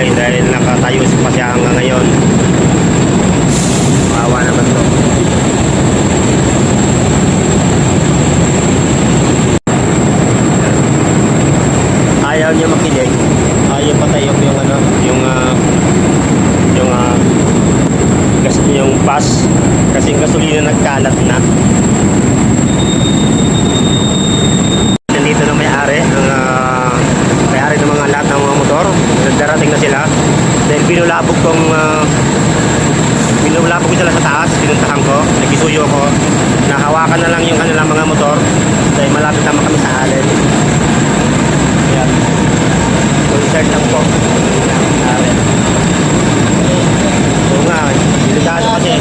matibay dahil nakatayo pa siya hanggang ngayon. Kawawa naman to. Ayaw niya makinig. Ayaw patayok yung ano, yung ah, yung gas yung bus kasi gasolina nagkalat na may-ari ang ah, may-ari ng mga lahat ng mga motor. Nagdarating na sila dahil binulabog kong uh, binulabog ko sila sa taas, pinuntahan ko, nagisuyo ko, nahawakan na lang yung kanilang mga motor dahil malapit naman kami sa allen. Yan. Concert lang po. Allen. Oo nga, delikado kasi.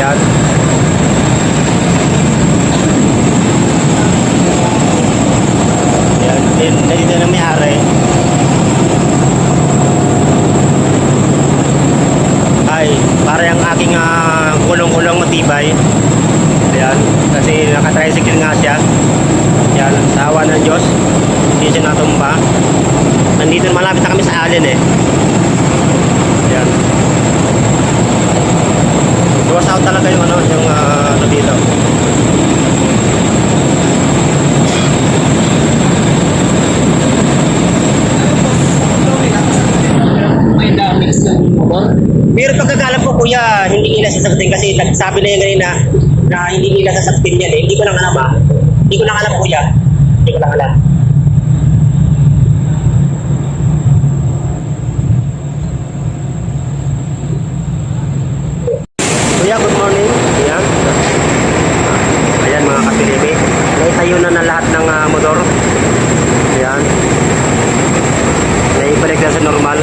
Yan. Yan, din, dito na may-ari. Ay, para yung aking ah, kulong-kulong matibay. Ayan, kasi naka-tricycle nga siya. Yan, sa awa ng Diyos. Hindi siya natumba. Nandito malapit na kami sa Allen eh. Ayan. Luwas out talaga yung ano, yung ah, ano dito. May damage kuya, hindi nila sasagutin kasi nagsabi na yung ganina na hindi nila sasagutin yan eh. Hindi ko lang alam ah. Hindi ko lang alam kuya. Hindi ko lang alam. Kuya, good morning. Ayan. Ayan mga kapilibi. Naitayo na na lahat ng uh, motor. Ayan. Naibalik na sa normal.